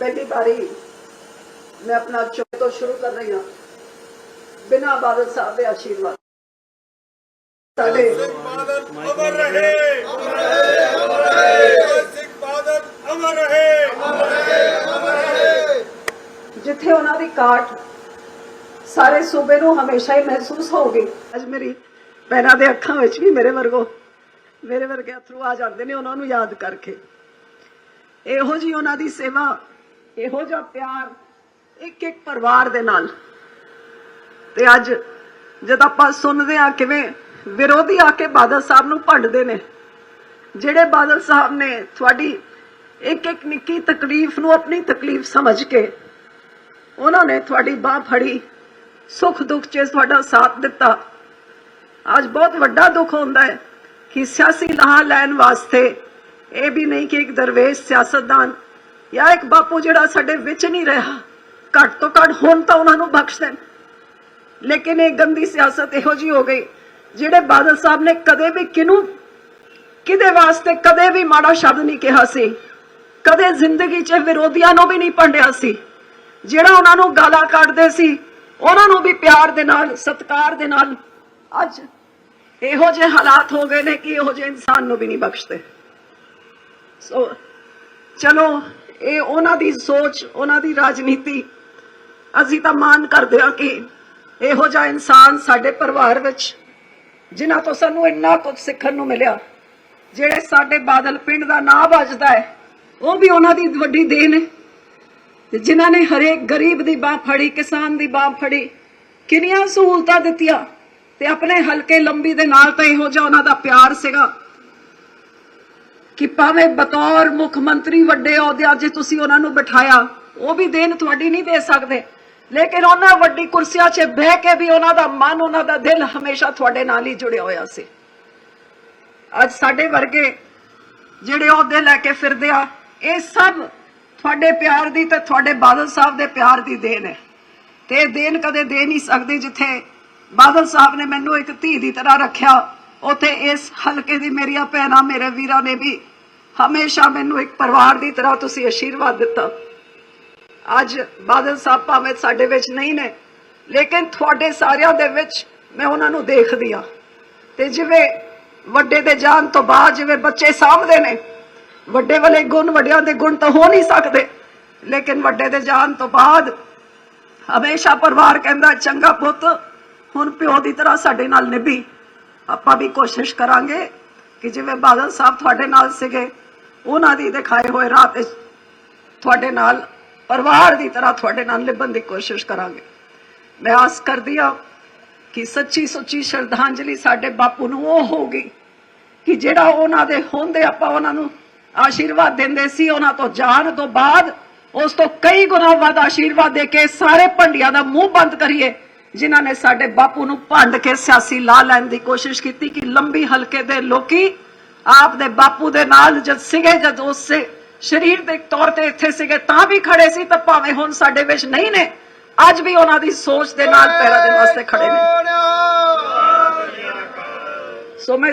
ਪਹਿਲੀ ਵਾਰੀ ਮੈਂ ਆਪਣਾ ਚੁੱਪ ਤੋਂ ਸ਼ੁਰੂ ਕਰ ਰਹੀ ਹਾਂ। ਬਿਨਾਂ ਬਾਦਲ ਸਾਹਿਬ ਦੇ ਆਸ਼ੀਰਵਾਦ। ਸਾਡੇ ਬਾਦਲ ਅਮਰ ਰਹੇ ਅਮਰ ਰਹੇ। ਅਮਰ ਰਹੇ ਸਿੰਘ ਬਾਦਲ ਅਮਰ ਰਹੇ। ਜਿੱਥੇ ਉਹਨਾਂ ਦੀ ਕਾਟ ਸਾਰੇ ਸੂਬੇ ਨੂੰ ਹਮੇਸ਼ਾ ਹੀ ਮਹਿਸੂਸ ਹੋਊਗੀ। ਅੱਜ ਮੇਰੀ ਭੈਣਾਂ ਦੇ ਅੱਖਾਂ ਵਿੱਚ ਵੀ ਮੇਰੇ ਵਰਗੋ ਮੇਰੇ ਵਰਗੇ ਅਥਰੂ ਆ ਜਾਂਦੇ ਨੇ ਉਹਨਾਂ ਨੂੰ ਯਾਦ ਕਰਕੇ। ਇਹੋ ਜੀ ਉਹਨਾਂ ਦੀ ਸੇਵਾ ਇਹੋ ਜਿਹਾ ਪਿਆਰ ਇੱਕ ਇੱਕ ਪਰਿਵਾਰ ਦੇ ਨਾਲ। ਤੇ ਅੱਜ ਜਦ ਆਪਾਂ ਸੁਣਦੇ ਆ ਕਿਵੇਂ ਵਿਰੋਧੀ ਆ ਕੇ ਬਾਦਲ ਸਾਹਿਬ ਨੂੰ ਭੰਡਦੇ ਨੇ, ਜਿਹੜੇ ਬਾਦਲ ਸਾਹਿਬ ਨੇ ਤੁਹਾਡੀ ਇੱਕ ਇੱਕ ਨਿੱਕੀ ਤਕਲੀਫ ਨੂੰ ਆਪਣੀ ਤਕਲੀਫ ਸਮਝ ਕੇ ਉਹਨਾਂ ਨੇ ਤੁਹਾਡੀ ਬਾਹ ਫੜੀ, ਸੁੱਖ ਦੁੱਖ 'ਚ ਤੁਹਾਡਾ ਸਾਥ ਦਿੱਤਾ। ਅੱਜ ਬਹੁਤ ਵੱਡਾ ਦੁੱਖ ਹੁੰਦਾ ਹੈ ਕਿ ਸਿਆਸੀ ਲਾਹ ਲੈਣ ਵਾਸਤੇ ਇਹ ਵੀ ਨਹੀਂ ਕਿ ਇੱਕ ਦਰਵੇਸ਼ ਸਿਆਸਤਦਾਨ ਜਾਂ ਇੱਕ ਬਾਪੂ ਜਿਹੜਾ ਸਾਡੇ ਵਿੱਚ ਨਹੀਂ ਰਿਹਾ। ਘੱਟ ਤੋਂ ਘੱਟ ਹੁਣ ਤਾਂ ਉਹਨਾਂ ਨੂੰ ਬਖਸ਼ ਦੇਣ। ਲੇਕਿਨ ਇਹ ਗੰਦੀ ਸਿਆਸਤ ਇਹੋ ਜੀ ਹੋ ਗਈ, ਜਿਹੜੇ ਬਾਦਲ ਸਾਹਿਬ ਨੇ ਕਦੇ ਵੀ ਕਿਨੂੰ ਕਿਹਦੇ ਵਾਸਤੇ ਕਦੇ ਵੀ ਮਾੜਾ ਸ਼ਬਦ ਨਹੀਂ ਕਿਹਾ ਸੀ। ਕਦੇ ਜ਼ਿੰਦਗੀ 'ਚ ਵਿਰੋਧੀਆਂ ਨੂੰ ਵੀ ਨਹੀਂ ਭੰਡਿਆ ਸੀ। ਜਿਹੜਾ ਉਹਨਾਂ ਨੂੰ ਗਾਲਾਂ ਕੱਢਦੇ ਸੀ, ਉਹਨਾਂ ਨੂੰ ਵੀ ਪਿਆਰ ਦੇ ਨਾਲ, ਸਤਿਕਾਰ ਦੇ ਨਾਲ। ਅੱਜ ਇਹੋ ਜਿਹੇ ਹਾਲਾਤ ਹੋ ਗਏ ਨੇ ਕਿ ਇਹੋ ਜਿਹੇ ਇਨਸਾਨ ਨੂੰ ਵੀ ਨਹੀਂ ਬਖਸ਼ਦੇ। ਸੋ, ਚਲੋ ਇਹ ਉਹਨਾਂ ਦੀ ਸੋਚ, ਉਹਨਾਂ ਦੀ ਰਾਜਨੀਤੀ ਅਸੀਂ ਤਾਂ ਮਾਨ ਕਰਦੇ ਹਾਂ ਕਿ ਇਹੋ ਜਿਹਾ ਇਨਸਾਨ ਸਾਡੇ ਪਰਿਵਾਰ ਵਿੱਚ, ਜਿਨ੍ਹਾਂ ਤੋਂ ਸਾਨੂੰ ਇੰਨਾ ਕੁਝ ਸਿੱਖਣ ਨੂੰ ਮਿਲਿਆ, ਜਿਹੜੇ ਸਾਡੇ ਬਾਦਲ ਪਿੰਡ ਦਾ ਨਾਂ ਵੱਜਦਾ ਹੈ, ਉਹ ਵੀ ਉਹਨਾਂ ਦੀ ਵੱਡੀ ਦੇਣ ਹੈ। ਤੇ ਜਿਨ੍ਹਾਂ ਨੇ ਹਰੇਕ ਗਰੀਬ ਦੀ ਬਾਹ ਫੜੀ, ਕਿਸਾਨ ਦੀ ਬਾਹ ਫੜੀ, ਕਿੰਨੀਆਂ ਸਹੂਲਤਾਂ ਦਿੱਤੀਆਂ, ਤੇ ਆਪਣੇ ਹਲਕੇ ਲੰਬੀ ਦੇ ਨਾਲ ਤਾਂ ਇਹੋ ਜਿਹਾ ਉਹਨਾਂ ਦਾ ਪਿਆਰ ਸੀਗਾ। ਕਿ ਭਾਵੇਂ ਬਤੌਰ ਮੁੱਖ ਮੰਤਰੀ ਵੱਡੇ ਅਹੁਦਿਆਂ 'ਚ ਤੁਸੀਂ ਉਹਨਾਂ ਨੂੰ ਬਿਠਾਇਆ, ਉਹ ਵੀ ਦੇਣ ਤੁਹਾਡੀ ਨਹੀਂ ਦੇ ਸਕਦੇ। ਲੇਕਿਨ ਉਹਨਾਂ ਵੱਡੀ ਕੁਰਸੀਆਂ 'ਚ ਬਹਿ ਕੇ ਵੀ ਉਹਨਾਂ ਦਾ ਮਨ, ਉਹਨਾਂ ਦਾ ਦਿਲ ਹਮੇਸ਼ਾ ਤੁਹਾਡੇ ਨਾਲ ਹੀ ਜੁੜਿਆ ਹੋਇਆ ਸੀ। ਅੱਜ ਸਾਡੇ ਵਰਗੇ ਜਿਹੜੇ ਅਹੁਦੇ ਲੈ ਕੇ ਫਿਰਦੇ ਆ, ਇਹ ਸਭ ਤੁਹਾਡੇ ਪਿਆਰ ਦੀ ਤੇ ਤੁਹਾਡੇ ਬਾਦਲ ਸਾਹਿਬ ਦੇ ਪਿਆਰ ਦੀ ਦੇਣ ਹੈ। ਤੇ ਇਹ ਦੇਣ ਕਦੇ ਦੇ ਨਹੀਂ ਸਕਦੇ ਜਿੱਥੇ ਬਾਦਲ ਸਾਹਿਬ ਨੇ ਮੈਨੂੰ ਇੱਕ ਧੀ ਦੀ ਤਰ੍ਹਾਂ ਰੱਖਿਆ। ਉਥੇ ਇਸ ਹਲਕੇ ਦੀ ਮੇਰੀਆਂ ਭੈਣਾਂ, ਮੇਰੇ ਵੀਰਾਂ ਨੇ ਵੀ ਹਮੇਸ਼ਾ ਮੈਨੂੰ ਇੱਕ ਪਰਿਵਾਰ ਦੀ ਤਰ੍ਹਾਂ ਤੁਸੀਂ ਆਸ਼ੀਰਵਾਦ ਦਿੱਤਾ। ਅੱਜ ਬਾਦਲ ਸਾਹਿਬ ਭਾਵੇਂ ਸਾਡੇ ਵਿੱਚ ਨਹੀਂ ਨੇ, ਲੇਕਿਨ ਤੁਹਾਡੇ ਸਾਰਿਆਂ ਦੇ ਵਿੱਚ ਮੈਂ ਉਹਨਾਂ ਨੂੰ ਦੇਖਦੀ ਆ ਤੇ ਜਿਵੇਂ ਵੱਡੇ ਦੇ ਜਾਣ ਤੋਂ ਬਾਅਦ ਜਿਵੇਂ ਬੱਚੇ ਸਾਂਭਦੇ ਨੇ, ਵੱਡੇ ਵਾਲੇ ਗੁਣ ਵੱਡਿਆਂ ਦੇ ਗੁਣ ਤਾਂ ਹੋ ਨਹੀਂ ਸਕਦੇ, ਲੇਕਿਨ ਵੱਡੇ ਦੇ ਜਾਣ ਤੋਂ ਬਾਅਦ ਹਮੇਸ਼ਾ ਪਰਿਵਾਰ ਕਹਿੰਦਾ, ਚੰਗਾ ਪੁੱਤ, ਹੁਣ ਪਿਓ ਦੀ ਤਰ੍ਹਾਂ ਸਾਡੇ ਨਾਲ ਨਿਭੀ। ਆਪਾਂ ਵੀ ਕੋਸ਼ਿਸ਼ ਕਰਾਂਗੇ ਕਿ ਜਿਵੇਂ ਬਾਦਲ ਸਾਹਿਬ ਤੁਹਾਡੇ ਨਾਲ ਸੀਗੇ, ਉਹਨਾਂ ਦੀ ਦਿਖਾਏ ਹੋਏ ਰਾਹ ਤੇ ਤੁਹਾਡੇ ਨਾਲ, ਪਰਿਵਾਰ ਦੀ ਤਰ੍ਹਾਂ ਤੁਹਾਡੇ ਨਾਲ ਨਿਭਣ ਦੀ ਕੋਸ਼ਿਸ਼ ਕਰਾਂਗੇ। ਮੈਂ ਆਸ ਕਰਦੀ ਹਾਂ ਕਿ ਸੱਚੀ ਸੁੱਚੀ ਸ਼ਰਧਾਂਜਲੀ ਸਾਡੇ ਬਾਪੂ ਨੂੰ ਉਹ ਹੋਊਗੀ ਕਿ ਜਿਹੜਾ ਉਹਨਾਂ ਦੇ ਹੁੰਦੇ ਆਪਾਂ ਉਹਨਾਂ ਨੂੰ ਆਸ਼ੀਰਵਾਦ ਦਿੰਦੇ ਸੀ, ਉਹਨਾਂ ਤੋਂ ਜਾਣ ਤੋਂ ਬਾਅਦ ਉਸ ਤੋਂ ਕਈ ਗੁਣਾ ਵੱਧ ਆਸ਼ੀਰਵਾਦ ਦੇ ਕੇ ਸਾਰੇ ਭੰਡੀਆਂ ਦਾ ਮੂੰਹ ਬੰਦ ਕਰੀਏ। ਜਿਨ੍ਹਾਂ ਨੇ ਸਾਡੇ ਬਾਪੂ ਨੂੰ ਭੰਡ ਕੇ ਸਿਆਸੀ ਲਾ ਲੈਣ ਦੀ ਕੋਸ਼ਿਸ਼ ਕੀਤੀ ਕਿ ਲੰਬੀ ਹਲਕੇ ਦੇ ਲੋਕੀ ਆਪ ਦੇ ਬਾਪੂ ਦੇ ਨਾਲ ਜਦ ਸੀਗੇ ਜਦ ਉਸੇ ਸਰੀਰ ਦੇ ਤੌਰ ਤੇ ਇੱਥੇ ਸੀਗੇ ਤਾਂ ਵੀ ਖੜੇ ਸੀ ਤਾਂ ਭਾਵੇਂ ਹੁਣ ਸਾਡੇ ਵਿੱਚ ਨਹੀਂ ਨੇ ਅੱਜ ਵੀ ਉਹਨਾਂ ਦੀ ਸੋਚ ਦੇ ਨਾਲ ਪੈਰਾਂ ਦੇ ਵਾਸਤੇ ਖੜੇ ਨੇ। ਸੋ ਮੈਂ